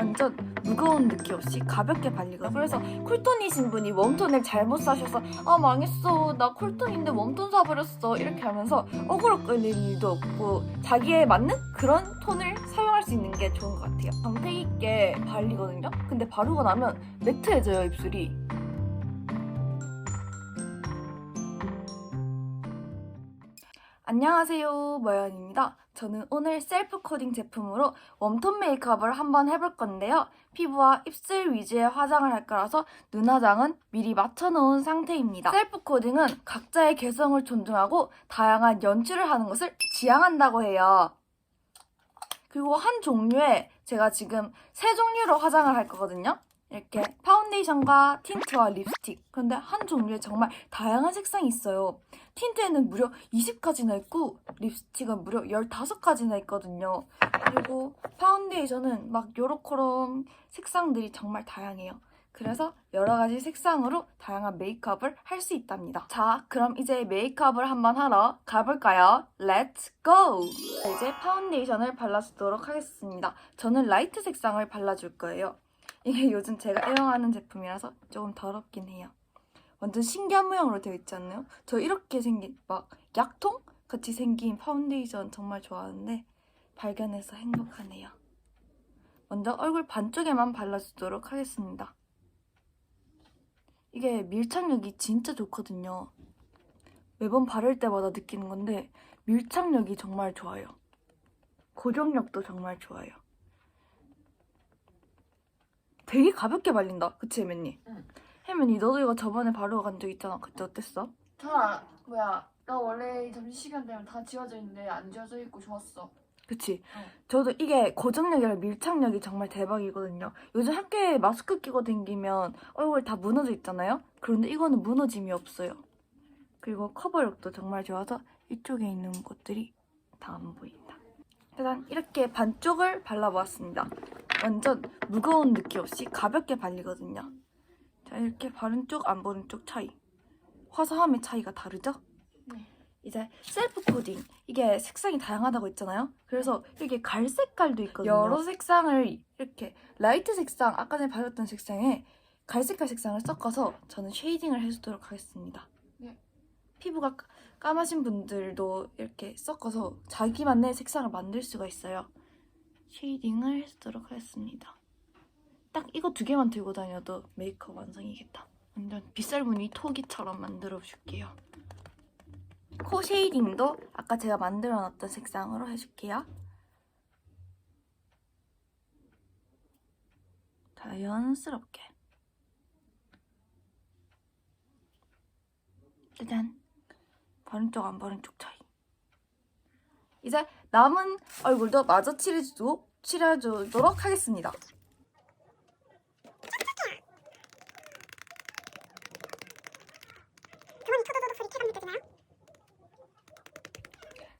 완전 무거운 느낌 없이 가볍게 발리거든요. 그래서 쿨톤이신 분이 웜톤을 잘못 사셔서 아 망했어 나 쿨톤인데 웜톤 사버렸어 이렇게 하면서 억울로 끌릴 일도 없고 자기에 맞는 그런 톤을 사용할 수 있는 게 좋은 것 같아요. 광택 있게 발리거든요. 근데 바르고 나면 매트해져요 입술이. 안녕하세요, 머연입니다. 저는 오늘 셀프 코딩 제품으로 웜톤 메이크업을 한번 해볼 건데요. 피부와 입술 위주의 화장을 할 거라서 눈화장은 미리 맞춰놓은 상태입니다. 셀프 코딩은 각자의 개성을 존중하고 다양한 연출을 하는 것을 지향한다고 해요. 그리고 한 종류에 제가 지금 세 종류로 화장을 할 거거든요. 이렇게 파운데이션과 틴트와 립스틱. 그런데 한 종류에 정말 다양한 색상이 있어요. 틴트에는 무려 20가지나 있고 립스틱은 무려 15가지나 있거든요. 그리고 파운데이션은 막 요렇게런 색상들이 정말 다양해요. 그래서 여러 가지 색상으로 다양한 메이크업을 할 수 있답니다. 자, 그럼 이제 메이크업을 한번 하러 가볼까요? Let's go! 자, 이제 파운데이션을 발라주도록 하겠습니다. 저는 라이트 색상을 발라줄 거예요. 이게 요즘 제가 애용하는 제품이라서 조금 더럽긴 해요. 완전 신기한 모양으로 되어 있지 않나요? 저 이렇게 생긴 막 약통 같이 생긴 파운데이션 정말 좋아하는데 발견해서 행복하네요. 먼저 얼굴 반쪽에만 발라주도록 하겠습니다. 이게 밀착력이 진짜 좋거든요. 매번 바를 때마다 느끼는 건데 밀착력이 정말 좋아요. 고정력도 정말 좋아요. 되게 가볍게 발린다. 그치, 혜면이? 응. 혜면이, 너도 이거 저번에 바르고 간 적 있잖아. 그때 어땠어? 다 뭐야 나 원래 점심시간 되면 다 지워져 있는데 안 지워져 있고 좋았어 그치? 응. 저도 이게 고정력이랑 밀착력이 정말 대박이거든요. 요즘 학교에 마스크 끼고 다니면 얼굴 다 무너져 있잖아요? 그런데 이거는 무너짐이 없어요. 그리고 커버력도 정말 좋아서 이쪽에 있는 것들이 다 안 보인다. 일단 이렇게 반쪽을 발라보았습니다. 완전 무거운 느낌 없이 가볍게 발리거든요. 자, 이렇게 바른 쪽, 안 바른 쪽 차이. 화사함의 차이가 다르죠? 네. 이제 셀프 코딩 이게 색상이 다양하다고 했잖아요. 그래서 이게 갈 색깔도 있거든요. 여러 색상을 이렇게 라이트 색상 아까 전에 발랐던 색상에 갈색깔 색상을 섞어서 저는 쉐이딩을 해주도록 하겠습니다. 네. 피부가 까- 까마신 분들도 이렇게 섞어서 자기만의 색상을 만들 수가 있어요. 쉐이딩을 해주도록 하겠습니다. 딱 이거 두 개만 들고 다녀도 메이크업 완성이겠다. 완전 빗살무늬 토기처럼 만들어 줄게요. 코 쉐이딩도 아까 제가 만들어 놨던 색상으로 해줄게요. 자연스럽게. 짜잔. 바른 쪽 안 바른 쪽차 이. 이제 남은 얼굴도 마저 칠해주고 칠해주도록 하겠습니다.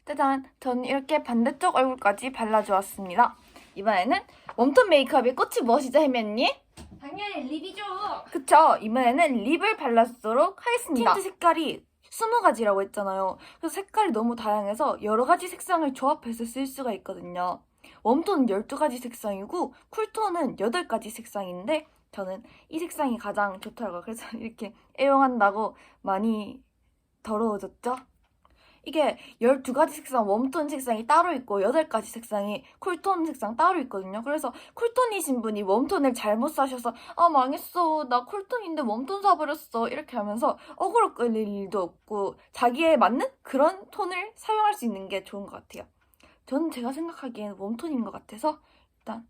짜잔! 전 이렇게 반대쪽 얼굴까지 발라주었습니다. 이번에는 웜톤 메이크업의 꽃이 무엇이죠, 혜면님? 당연히 립이죠 그쵸? 이번에는 립을 발라주도록 하겠습니다. 틴트 색깔이 20가지라고 했잖아요. 그래서 색깔이 너무 다양해서 여러 가지 색상을 조합해서 쓸 수가 있거든요. 웜톤은 12가지 색상이고 쿨톤은 8가지 색상인데 저는 이 색상이 가장 좋더라고요. 그래서 이렇게 애용한다고 많이 더러워졌죠? 이게 12가지 색상, 웜톤 색상이 따로 있고 8가지 색상이 쿨톤 색상 따로 있거든요. 그래서 쿨톤이신 분이 웜톤을 잘못 사셔서 아 망했어 나 쿨톤인데 웜톤 사버렸어 이렇게 하면서 억울로 끌릴 일도 없고 자기에 맞는 그런 톤을 사용할 수 있는 게 좋은 것 같아요. 저는 제가 생각하기에는 웜톤인 것 같아서 일단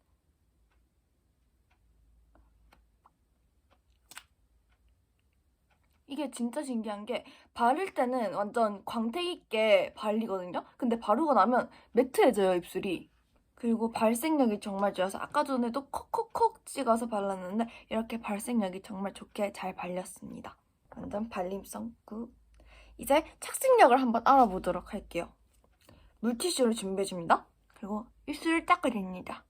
이게 진짜 신기한 게 바를 때는 완전 광택 있게 발리거든요. 근데 바르고 나면 매트해져요 입술이. 그리고 발색력이 정말 좋아서 아까 전에도 콕콕콕 찍어서 발랐는데 이렇게 발색력이 정말 좋게 잘 발렸습니다. 완전 발림성 굿. 이제 착색력을 한번 알아보도록 할게요. 물티슈를 준비해줍니다. 그리고 입술을 닦아줍니다.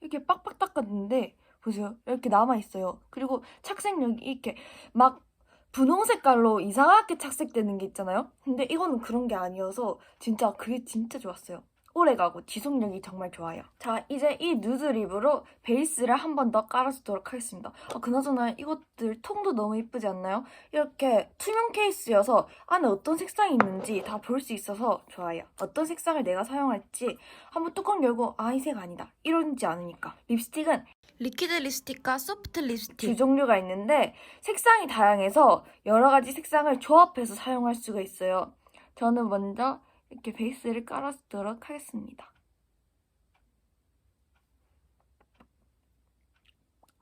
이렇게 빡빡 닦았는데 보세요. 이렇게 남아있어요. 그리고 착색력이 이렇게 막 분홍 색깔로 이상하게 착색되는 게 있잖아요. 근데 이거는 그런 게 아니어서 진짜 그게 진짜 좋았어요. 오래가고 지속력이 정말 좋아요. 자, 이제 이 누드 립으로 베이스를 한 번 더 깔아주도록 하겠습니다. 아, 그나저나 이것들 통도 너무 이쁘지 않나요? 이렇게 투명 케이스여서 안에 어떤 색상이 있는지 다 볼 수 있어서 좋아요. 어떤 색상을 내가 사용할지 한번 뚜껑 열고 아, 이 색 아니다. 이러지 않으니까. 립스틱은 리퀴드 립스틱과 소프트 립스틱 두 종류가 있는데 색상이 다양해서 여러 가지 색상을 조합해서 사용할 수가 있어요. 저는 먼저 이렇게 베이스를 깔아주도록 하겠습니다.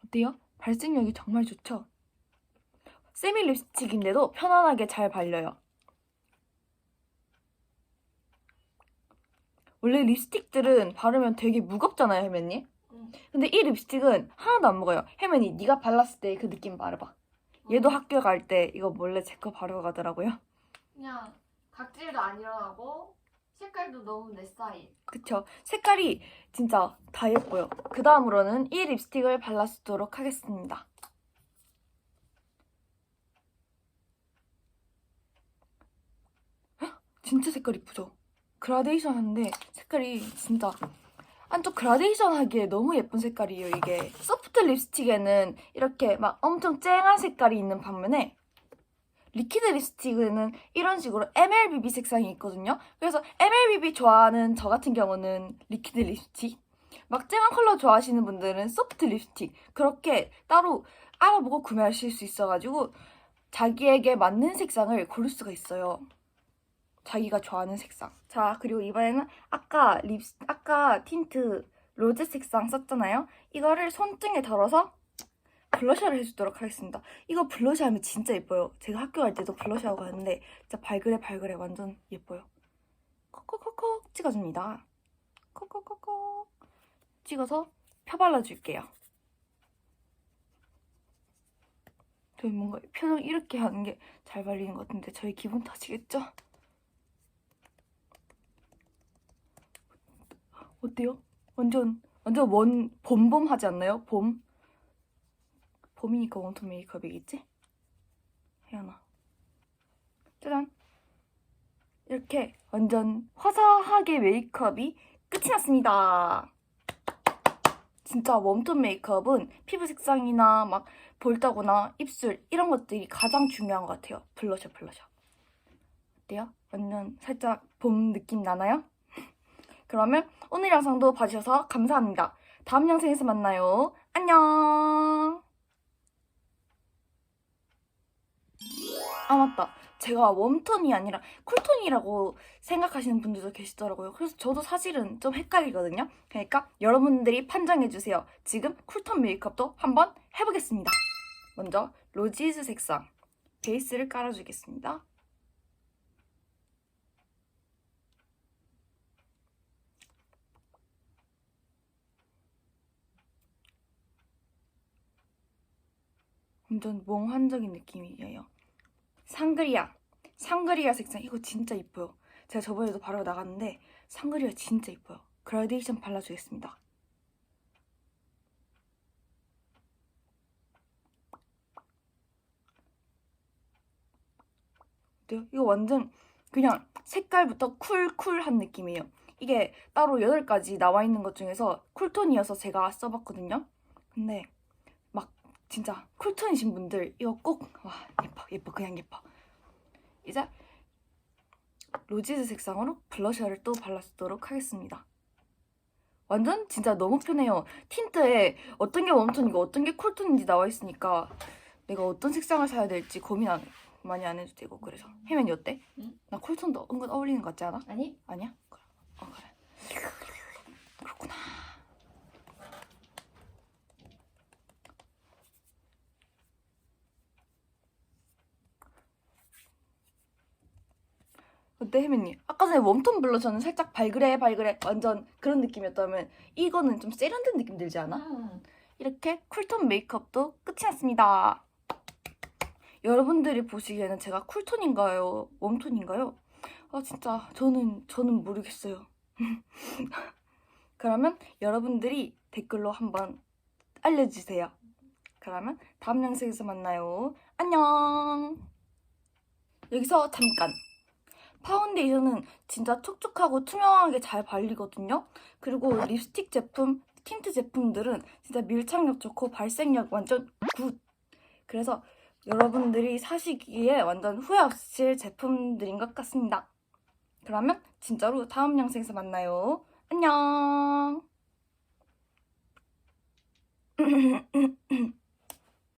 어때요? 발색력이 정말 좋죠? 세미 립스틱인데도 편안하게 잘 발려요. 원래 립스틱들은 바르면 되게 무겁잖아요, 혜면님? 응. 근데 이 립스틱은 하나도 안 먹어요. 혜면이 네가 발랐을 때 그 느낌 말해봐. 얘도 학교 갈 때 이거 몰래 제 거 바르고 가더라고요. 그냥 각질도 안 일어나고 색깔도 너무 내 스타일. 그쵸? 색깔이 진짜 다 예뻐요. 그 다음으로는 이 립스틱을 발라주도록 하겠습니다. 헉, 진짜 색깔 이쁘죠? 그라데이션 한데 색깔이 진짜 안쪽 그라데이션 하기에 너무 예쁜 색깔이에요, 이게. 소프트 립스틱에는 이렇게 막 엄청 쨍한 색깔이 있는 반면에 리퀴드 립스틱은 이런 식으로 MLBB 색상이 있거든요. 그래서 MLBB 좋아하는 저 같은 경우는 리퀴드 립스틱, 막 쨍한 컬러 좋아하시는 분들은 소프트 립스틱 그렇게 따로 알아보고 구매하실 수 있어가지고 자기에게 맞는 색상을 고를 수가 있어요. 자기가 좋아하는 색상. 자 그리고 이번에는 아까 립 아까 틴트 로즈 색상 썼잖아요. 이거를 손등에 덜어서 블러셔를 해주도록 하겠습니다. 이거 블러셔 하면 진짜 예뻐요. 제가 학교 갈 때도 블러셔 하고 가는데 진짜 발그레 발그레 완전 예뻐요. 콕콕콕콕 찍어줍니다. 콕콕콕콕 찍어서 펴발라줄게요. 저희 뭔가 표정 이렇게 하는 게 잘 발리는 것 같은데 저희 기분 탓이겠죠? 어때요? 완전 완전 원 봄봄하지 않나요? 봄. 봄이니까 웜톤 메이크업이겠지? 혜연아. 짜잔. 이렇게 완전 화사하게 메이크업이 끝이 났습니다. 진짜 웜톤 메이크업은 피부 색상이나 막 볼따구나 입술 이런 것들이 가장 중요한 것 같아요. 블러셔, 블러셔. 어때요? 완전 살짝 봄 느낌 나나요? 그러면 오늘 영상도 봐주셔서 감사합니다. 다음 영상에서 만나요. 안녕! 아 맞다. 제가 웜톤이 아니라 쿨톤이라고 생각하시는 분들도 계시더라고요. 그래서 저도 사실은 좀 헷갈리거든요. 그러니까 여러분들이 판정해주세요. 지금 쿨톤 메이크업도 한번 해보겠습니다. 먼저 로지즈 색상 베이스를 깔아주겠습니다. 완전 몽환적인 느낌이에요. 상그리아. 상그리아 색상 이거 진짜 이뻐요. 제가 저번에도 바르고 나갔는데 상그리아 진짜 이뻐요. 그라데이션 발라주겠습니다. 어때요? 이거 완전 그냥 색깔부터 쿨쿨한 느낌이에요. 이게 따로 8가지 나와 있는 것 중에서 쿨톤이어서 제가 써봤거든요. 근데 막 진짜 쿨톤이신 분들 이거 꼭 와 예뻐 예뻐 그냥 예뻐 이제 로지즈 색상으로 블러셔를 또 발라주도록 하겠습니다 완전 진짜 너무 편해요 틴트에 어떤 게 웜톤이고 어떤 게 쿨톤인지 나와 있으니까 내가 어떤 색상을 사야 될지 고민 안, 많이 안 해도 되고 그래서 혜면이 어때? 응? 나 쿨톤도 은근 어울리는 것 같지 않아? 아니? 아니야? 그래. 어 그래 그렇구나 어때 혜민님? 아까 전에 웜톤 블러셔는 살짝 발그레 발그레 완전 그런 느낌이었다면 이거는 좀 세련된 느낌 들지 않아? 음. 이렇게 쿨톤 메이크업도 끝이 났습니다. 여러분들이 보시기에는 제가 쿨톤인가요? 웜톤인가요? 아 진짜 저는 저는 모르겠어요. 그러면 여러분들이 댓글로 한번 알려주세요. 그러면 다음 영상에서 만나요. 안녕. 여기서 잠깐. 파운데이션은 진짜 촉촉하고 투명하게 잘 발리거든요. 그리고 립스틱 제품, 틴트 제품들은 진짜 밀착력 좋고 발색력 완전 굿. 그래서 여러분들이 사시기에 완전 후회 없으실 제품들인 것 같습니다. 그러면 진짜로 다음 영상에서 만나요. 안녕!